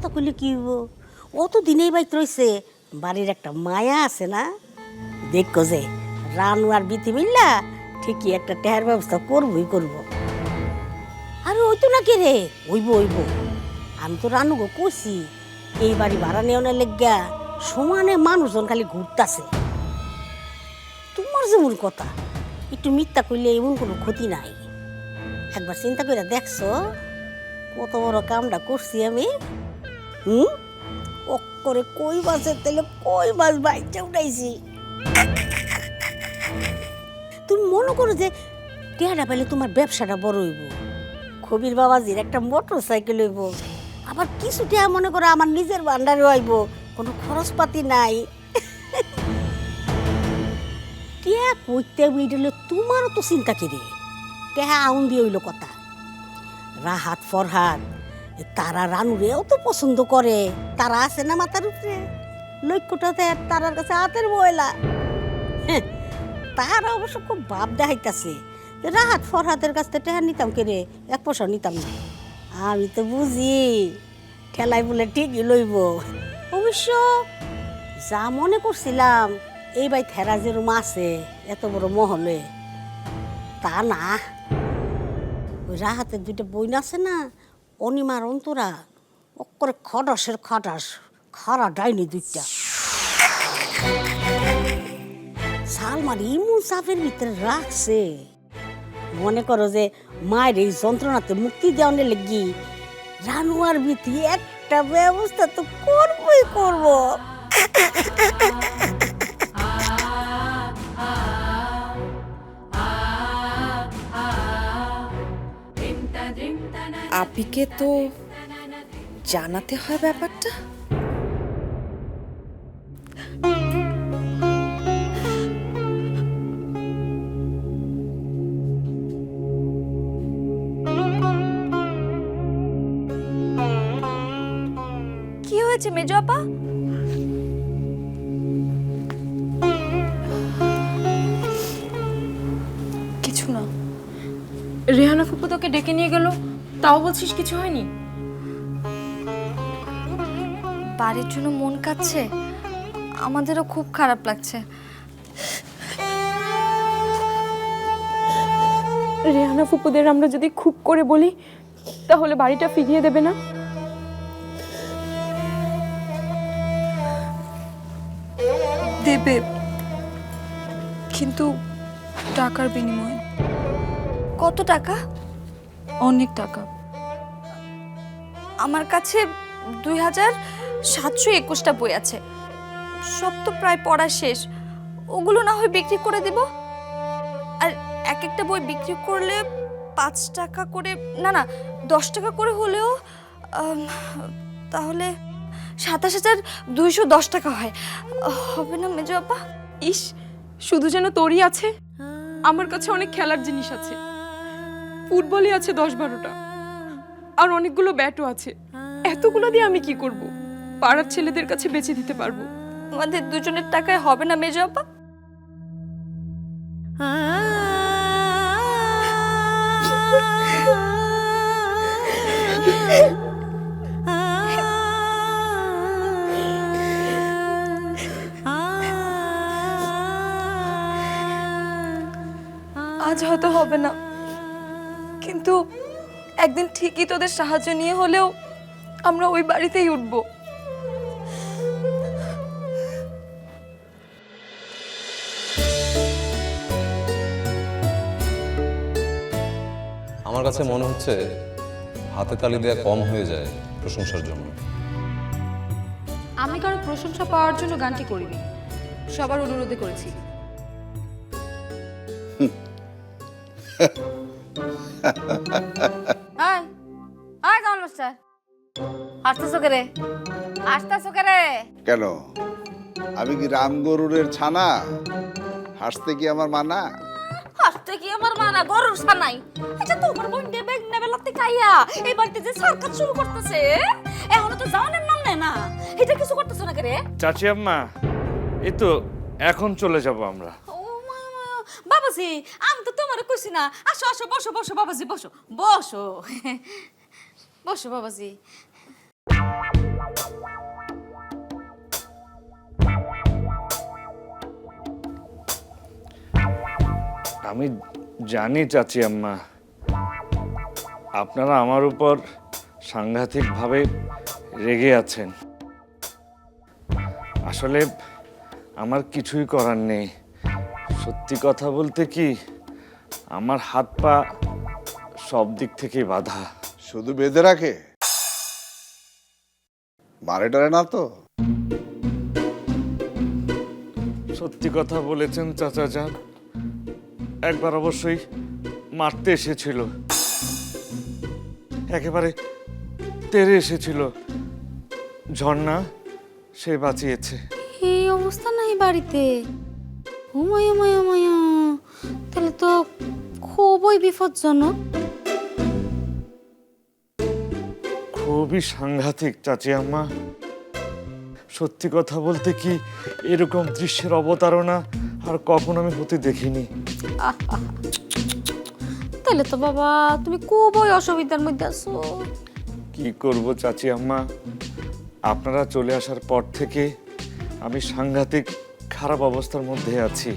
কথা কইলে কি হইব? অত দিনেই বাইত রইছে, বাড়ির একটা মায়া আছে না? দেখো যে, রানু আর বিতি মিল্লা ঠিকই একটা টেহার ব্যবস্থা করবই করব। আরে ওই তো না কে রে? ওইব ওইব আমি তো রানুগো কইছি, এই বাড়ি ভাড়া নেওয়ার লেগা সমানে মানুষজন খালি ঘুরতাছে। তোমার যেমন কথা, একটু মিথ্যা করলে এমন কোনো ক্ষতি নাই। একবার চিন্তা করে দেখছ, কত বড় কামটা করছি আমি? হুম? ও করে কই মাছের তেলে কই মাছ বাইচা উঠাইছি? তুমি মনে করো যে টেহারা পেলে তোমার ব্যবসাটা বড় হইব। কবির বাবাজির একটা মোটর সাইকেল হইব। আবার কিছু টেহা মনে করো আমার নিজের ভান্ডারে হইব। কোনো খরচপাতি নাই। টেহা কইতে বিডলে তোমারও তো চিন্তা কিরে টেহা আউন দিয়ে হইল কথা। রাহাত ফরহাদ এ তারা রানুরেও তো পছন্দ করে। তারা আছে না মাথার উপরে? লক্ষ্যটাতে তারার কাছে হাতের ময়লা। তারা অবশ্য খুব ভাব দেখাইতাছে। রাহাত ফরহাদের কাছ থেকে টেহা নিতাম কে রে এক পয়সা নিতাম না। আমি তো বুঝি ঠেলাই বলে ঠিকই লইব। অবশ্য যা মনে করছিলাম, এই বাই থেরাজের রুম আছে, এত বড় মহলে। তা না। ওই রাহাতের দুইটা বইন আছে না অনিমার অন্তরা অক্করে খটাসের খটাস খারা ডাইনি দুইটা। সালমার ইমন চাপের ভিতরে রাখছে। মনে করো যে মায়ের এই যন্ত্রণাতে মুক্তি দেওয়ার লেগি রানুয়ার বিতি একটা ব্যবস্থা তো করবই করব। আপিকে তো জানাতে হয় ব্যাপারটা? কি হয়েছে মেজো আপা? কিছু না। রেহানা ফুপু তোকে ডেকে নিয়ে গেল? তাও বলছিস কিছু হয়নি? বাড়ির জন্য মন কাচ্ছে আমাদেরও খুব খারাপ লাগছে। রেহানা ফুপুদের আমরা যদি খুব করে বলি তাহলে বাড়িটা ফিরিয়ে দেবে না? দেবে। কিন্তু টাকার বিনিময়ে। কত টাকা? অনেক টাকা। আমার কাছে দুই হাজার সাতশো একুশটা বই আছে। সব তো প্রায় পড়া শেষ। ওগুলো না হয় বিক্রি করে দেব? আর এক একটা বই বিক্রি করলে পাঁচ টাকা করে, না না, দশ টাকা করে হলেও তাহলে সাতাশ হাজার দুইশো দশ টাকা হয়। হবে না মেজো আপা? ইস, শুধু যেন তোরই আছে। আমার কাছে অনেক খেলার জিনিস আছে। ফুটবলই আছে দশ বারোটা। আর অনেকগুলো ব্যাটও আছে। এতগুলো দিয়ে আমি কি করব? পাড়ার ছেলেদের কাছে বেচে দিতে পারব। আমাদের দুজনের টাকায় হবে না মেজো আপা? আজ হয়তো হবে না। কিন্তু একদিন ঠিকই তোদের সাহায্য নিয়ে হলেও আমরা ওই বাড়িতেই উঠবো। আমার কাছে মনে হচ্ছে হাতে তালি দেওয়া কম হয়ে যায় প্রশংসার জন্য। আমি কারও প্রশংসা পাওয়ার জন্য গানটি করিনি। সবার অনুরোধে করেছি। আয় আয় কামাল মাস্টার হাসতেছো হাসতেছো কেন? আমি কি রাম গরুরের ছানা? হাসতে কি আমার মানা? হাসতে কি আমার মানা? গরুর সানাই আচ্ছা তোমার বোন দে বেগ নেবে খাইয়া। এই বাড়িতে যে সরকার শুরু করতেছে এখনও তো জানের নাম নেয় না। এটা কিছু করতেছো না রে? চাচি আম্মা এই তো এখন চলে যাব আমরা। বাবাজি, আমি তো তোমার কইছি না। আসো আসো, বসো বসো, বাবাজি, বসো বসো। বসো, বাবাজি। আমি জানি চাচি আম্মা, আপনারা আমার উপর সাংঘাতিকভাবে রেগে আছেন। আসলে আমার কিছুই করার নেই। সত্যি কথা বলতে কি আমার হাত পা সব দিক থেকে বাধা। শুধু বেঁধে রাখে? মারে টারে না তো? সত্যি কথা বলেছেন চাচা যান। একবার অবশ্যই মারতে এসেছিল। একেবারে তেরে এসেছিল। ঝর্ণা সে বাঁচিয়েছে। এই অবস্থা নাই বাড়িতে। উমায় উমায় উমায় তাহলে তো খুবই বিপজ্জনক। খুবই সাংঘাতিক চাচি আম্মা। সত্যি কথা বলতে কি এরকম দৃশ্যের অবতারণা আর কখন আমি হতে দেখিনি। তাহলে তো বাবা তুমি খুবই অসুবিধার মধ্যে আছো। কি করব চাচি আম্মা? আপনারা চলে আসার পর থেকে আমি সাংঘাতিক খারাপ অবস্থার মধ্যে আছি।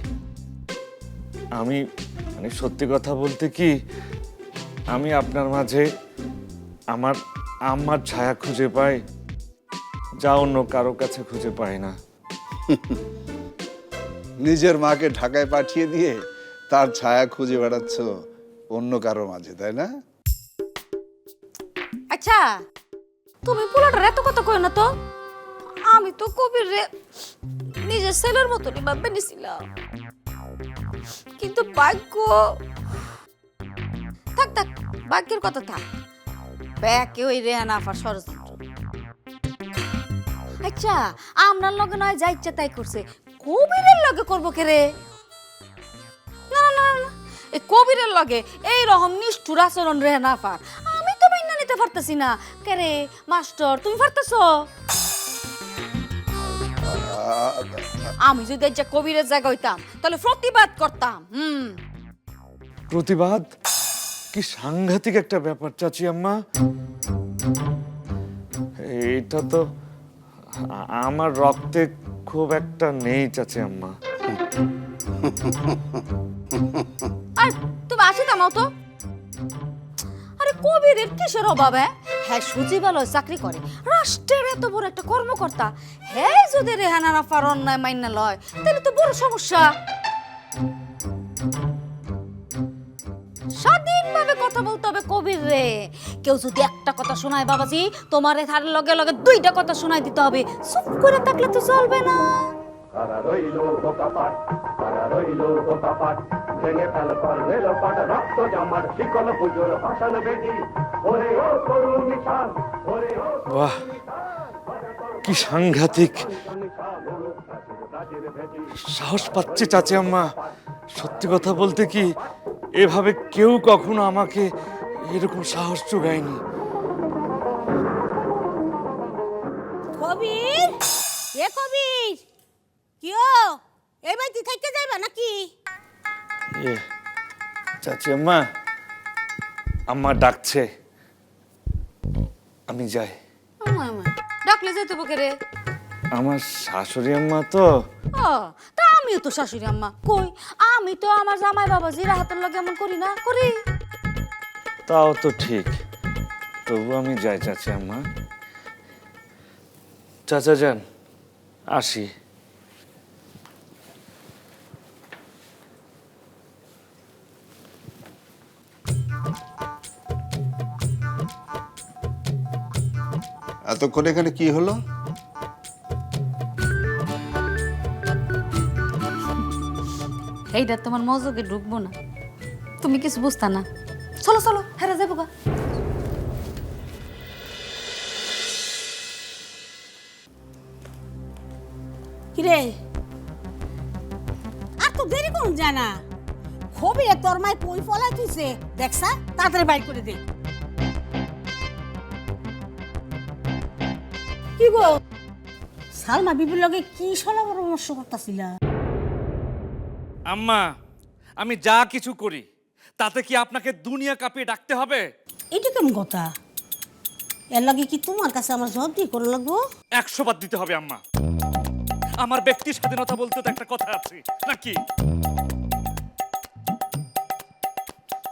আমি মানে সত্যি কথা বলতে কি আমি আপনার মাঝে আমার আম্মার ছায়া খুঁজে পাই যা অন্য কারও কাছে খুঁজে পাই না। নিজের মাকে ঢাকায় পাঠিয়ে দিয়ে তার ছায়া খুঁজে বেড়াচ্ছ অন্য কারও মাঝে তাই না? আচ্ছা তুমি পোলাটার এত কথা কই না তো? আমি তো কবির রে নিজের ছেলের মতনই ভাববে নিছিলাম কিন্তু ভাগ্য, থাক থাক, ভাগ্যের কথা থাক। ব্যাকে ওই রেহান আফার আচ্ছা আমরার লগে নয় যা ইচ্ছা তাই করছে। কবিরের লগে করব কে রে? এই কবিরের লগে এই রকম নিষ্ঠুর আচরণ রেহান আফার। আমি তো মাইনা নিতে পারতেছি না। কে রে, মাস্টার, তুমি পারতেছো? আমি যদি যে কবিরের জায়গা হইতাম তাহলে প্রতিবাদ করতাম হুম। প্রতিবাদ? কি সাংঘাতিক একটা ব্যাপার চাচি আম্মা। এটা তো আমার রক্তে খুব একটা নেই চাচি আম্মা। আর তুমি আসি তামাও তো? কবিরের কিসের অভাব হ্যাঁ সচিবালয় চাকরি করে। রাষ্ট্রের এত বড় একটা কর্মকর্তা। হ্যাঁ যদি রেহানা রাফার অন্যায় মাইনা লয়, তাহলে তো বড় সমস্যা। স্বাধীনভাবে কথা বলতে হবে কবির রে। কেউ যদি একটা কথা শোনায়, বাবাজি, তোমার তার লগে লগে দুইটা কথা শোনায় দিতে হবে। চুপ করে থাকলে তো চলবে না। বাহ কি সাংঘাতিক। সাহস পাচ্ছে চাচি আম্মা। সত্যি কথা বলতে কি এভাবে কেউ কখনো আমাকে এরকম সাহস যোগায়নি। কবির? এ কবির? কিও এই বাড়িতে থাকতে যাইবা নাকি? এ, চাচি আম্মা আম্মা ডাকছে। আমি যাই। আমায়। ডাকলে যেতে বকে রে? আমার শাশুড়ি আম্মা তো। ও তা আমিও তো শাশুড়ি আম্মা। কই? আমি তো আমার জামাই বাবাজি রাহাতের লগে এমন করি না করি? তাও তো ঠিক। তবু আমি যাই চাচি আম্মা। চাচা যান আসি। এতক্ষণ এখানে কি হলো? এইটা তোমার মজকে ঢুকবো না। তুমি কিছু বুঝতা না। চলো চলো হেরা যাব গা। কিরে? আর তো দেরি করুন যায় না। খবি তোর মাই কই ফলাই তুইছে দেখছা তাড়াতাড়ি বাইর করে দে। কি গো? সালমা বিবির লগে কি সলা পরামর্শ করতেছিলা? আম্মা আমি যা কিছু করি তাতে কি আপনাকে দুনিয়া কাঁপিয়ে ডাকতে হবে? এটা কেমন কথা? এর লগে কি তোমার কাছে আমার জবাব দিয়ে করে লাগবো? একশো বাদ দিতে হবে আম্মা। আমার ব্যক্তি স্বাধীনতা বলতে তো একটা কথা আছে নাকি?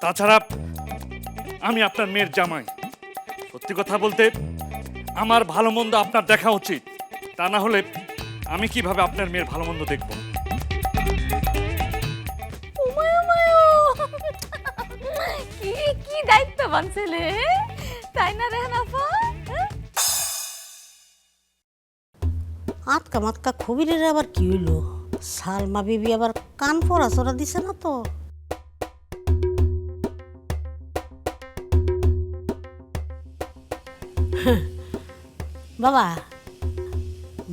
তাছাড়া আমি আপনার মেয়ের জামাই। সত্যি কথা বলতে আমার ভালো মন্দ আপনার দেখা উচিত। তা না হলে আমি কীভাবে আপনার মেয়ের ভালো মন্দ দেখব? কি কি দায়িত্ববান ছেলে তাই না রেহান আপা হ্যাঁ? মাতকা খবিরের আবার কি হইল? সালমা বিবি আবার কান পড়া চড়া দিছে না তো? বাবা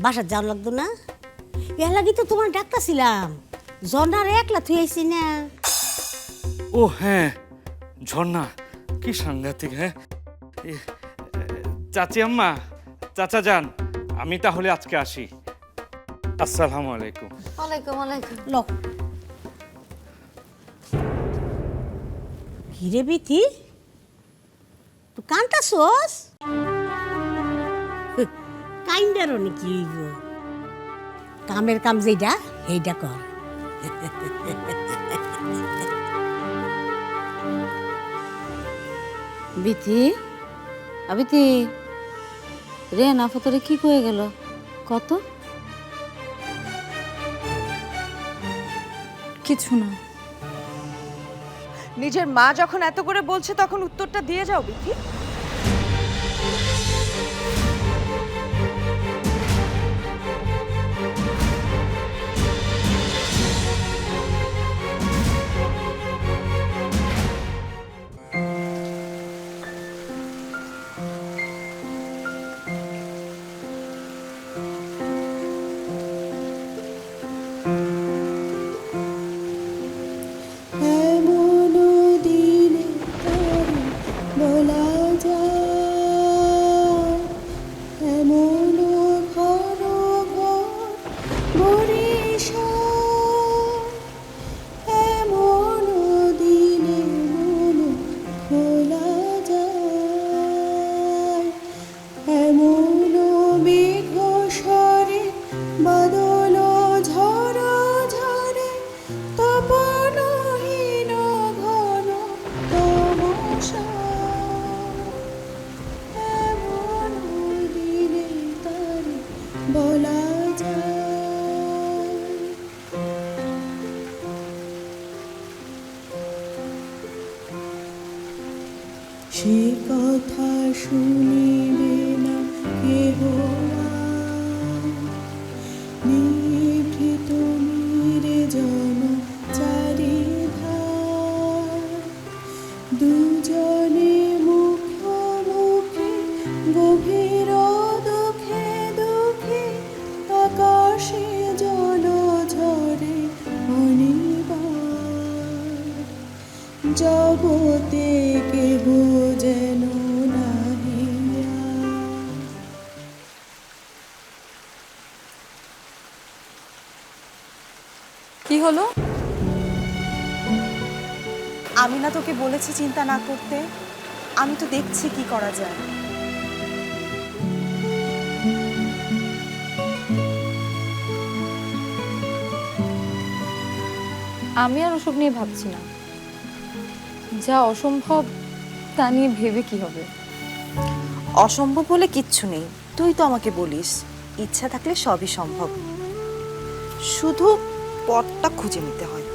বাসা যাওয়া লাগতো না? এর লাগি তো তোমার ডাক্তার ছিলাম। জন্ডার একলা থুই আইছি না। ও হ্যাঁ ঝর্ণা কি সাংঘাতিক হ্যাঁ? এ, চাচি আম্মা চাচা যান আমি তাহলে আজকে আসি। আসসালামু আলাইকুম। ওয়ালাইকুম ওয়ালাইকুম। ল। কিরে বিথি? তুই কান্তাছোস কাইন্দারও নাকি হইব কামের কাম যেটা সেইটা কর। বিথি আবিতি রে নাফতরে কি কয়ে গেল? কত? কিছু না। নিজের মা যখন এত করে বলছে তখন উত্তরটা দিয়ে যাও বিথি কথা শুনিবে না কেহ। কি হলো? আমি না তোকে বলেছি চিন্তা না করতে। আমি তো দেখছি কি করা যায়। আমি আর ওসব নিয়ে ভাবছি না। যা অসম্ভব তা নিয়ে ভেবে কি হবে? অসম্ভব বলে কিচ্ছু নেই। তুই তো আমাকে বলিস ইচ্ছা থাকলে সবই সম্ভব। শুধু পথটা খুঁজে নিতে হয়।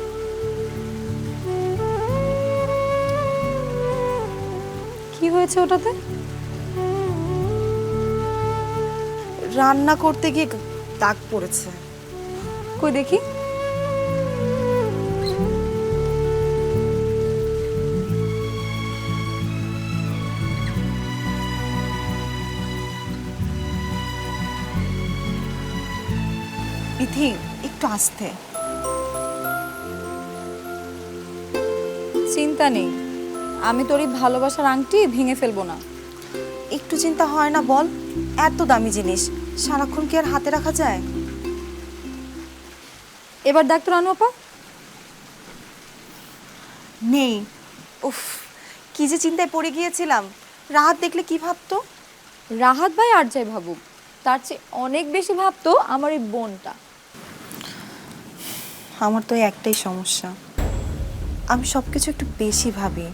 কি হয়েছে ওটাতে? রান্না করতে গিয়ে দাগ পড়েছে। কই দেখি। একটু আসতে। চিন্তা নেই। আমি তোর এই ভালোবাসার আংটি ভেঙে ফেলব না। একটু চিন্তা হয় না বল। এত দামি জিনিস। সারাক্ষণ কি আর হাতে রাখা যায়? এবার ডাক্তার আনো আপা। নেই। উফ কি যে চিন্তায় পড়ে গিয়েছিলাম। রাহাত দেখলে কি ভাবতো? রাহাত ভাই আর যাই ভাবুক। তার চেয়ে অনেক বেশি ভাবতো আমার এই বোনটা। আমার তো একটাই সমস্যা। আমি সব কিছু একটু বেশি ভাবি।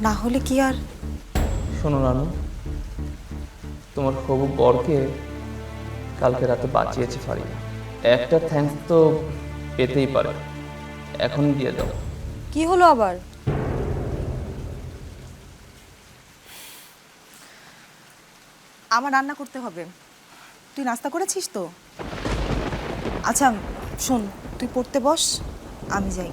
না হলে কি আর? শোনো রানু তোমার হবু বরকে কালকে রাতে বাঁচিয়েছে ফারিয়া। একটা থ্যাঙ্কস তো পেতেই পারে। এখন দিয়ে দাও। কি হলো আবার? আমার রান্না করতে হবে। তুই নাস্তা করেছিস তো? আচ্ছা শোন তুই পড়তে বস আমি যাই।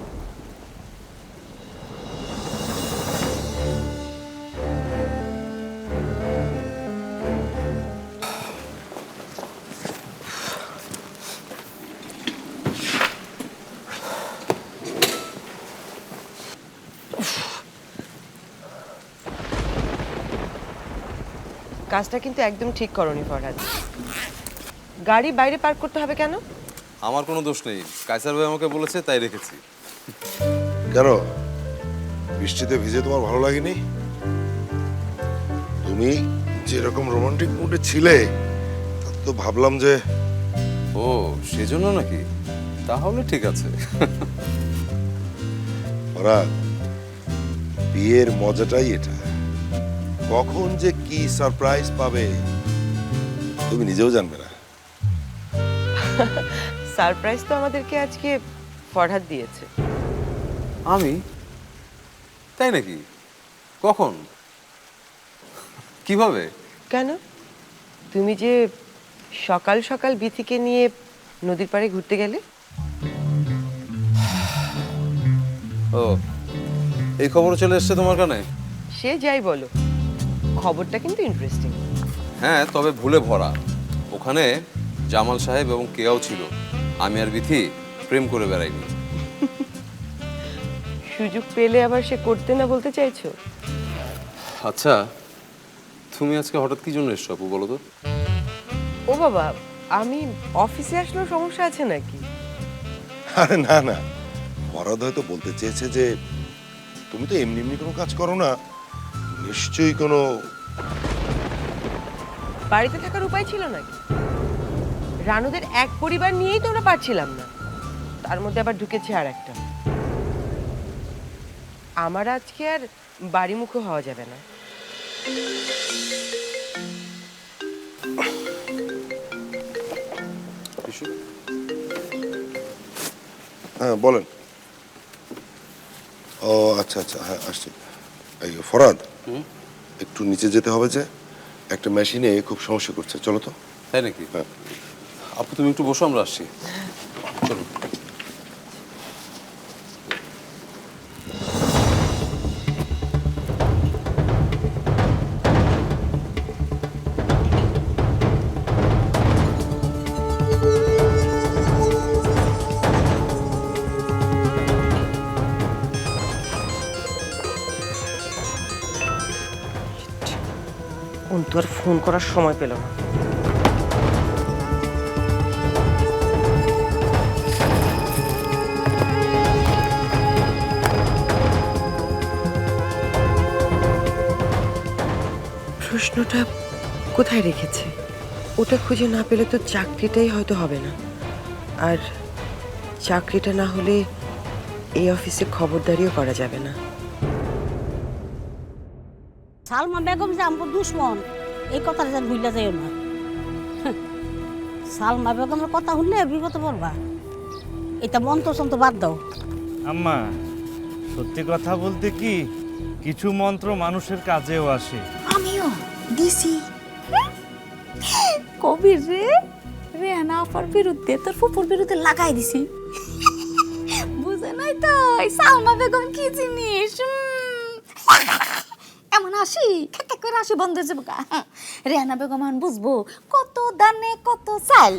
কাজটা কিন্তু একদম ঠিক করনি ফরহাদ। গাড়ি বাইরে পার্ক করতে হবে কেন? আমার কোনো দোষ নেই। কাইসার ভাই আমাকে বলেছে তাই রেখেছি। কেন? বৃষ্টিতে ভিজে তোমার ভালো লাগেনি? তুমি যেরকম রোমান্টিক মুডে ছিলে তা তো ভাবলাম যে ও সেজন্য নাকি? তাহলে ঠিক আছে। ওরা বিয়ের মজাটাই এটা। কখন যে কি সারপ্রাইজ পাবে? তুমি নিজেও জানবে না। সারপ্রাইজ তো আমাদেরকে আজকে ফরহাদ দিয়েছে। আমি? তাই নাকি? কখন? কীভাবে? কেন? তুমি যে সকাল সকাল বিথিকে নিয়ে নদীর পাড়ে ঘুরতে গেলে? ও এই খবর চলে এসছে তোমার কানে? সে যাই বলো। খবরটা কিন্তু ইন্টারেস্টিং হ্যাঁ তবে ভুলে ভরা। ওখানে জামাল সাহেব এবং কেয়াও ছিল। আমি আর বিথি প্রেম করে বেড়াইনি। সুযোগ পেলে আবার সে করতে না বলতে চাইছো? আচ্ছা তুমি আজকে হঠাৎ কি জন্য এসছো আপু বলো তো? ও বাবা আমি অফিসে আসলেও সমস্যা আছে নাকি? আরে না না। বরাদ হয়তো বলতে চেয়েছে যে তুমি তো এমনি এমনি কোনো কাজ করো না। নিশ্চয়ই কোনো বাড়িতে থাকার উপায় ছিল নাকি? রানুদের এক পরিবার নিয়েই তো ওরা পারছিলাম না। তার মধ্যে আবার ঢুকেছে আর একটা। আমার আজকে আর বাড়িমুখো হওয়া যাবে না। হ্যাঁ বলেন। ও আচ্ছা আচ্ছা হ্যাঁ আসছি। এই ফরাদ। একটু নিচে যেতে হবে যে একটা মেশিনে খুব সমস্যা করছে। চলো তো। তাই নাকি? হ্যাঁ। আপু তুমি একটু বসো আমরা আসছি। চলো করার সময় পেল না। প্রশ্নটা কোথায় রেখেছে? ওটা খুঁজে না পেলে তো চাকরিটাই হয়তো হবে না। আর চাকরিটা না হলে এই অফিসে খবরদারিও করা যাবে না। সালমা বেগম যে আমার দুশ্মন এই কথাটা যেন ভুলে যাইও না। সালমা বেগমের কথা শুনলে বিপদ পড়বা এটা মন্ত্র সন্ত বাদ দাও। আম্মা সত্যি কথা বলতে কি কিছু মন্ত্র মানুষের কাজেও আসে। আমিও দিছি। কবির রে রেহানা আপার বিরুদ্ধে তোর ফুপুর বিরুদ্ধে লাগাই দিছি। বুঝে নাই তো এই সালমা বেগম কি জিনিস। এমন আসি খেতে করে আসি বন্ধ যাব। রেহানা বেগমান বুঝব। কত দানে কত চাল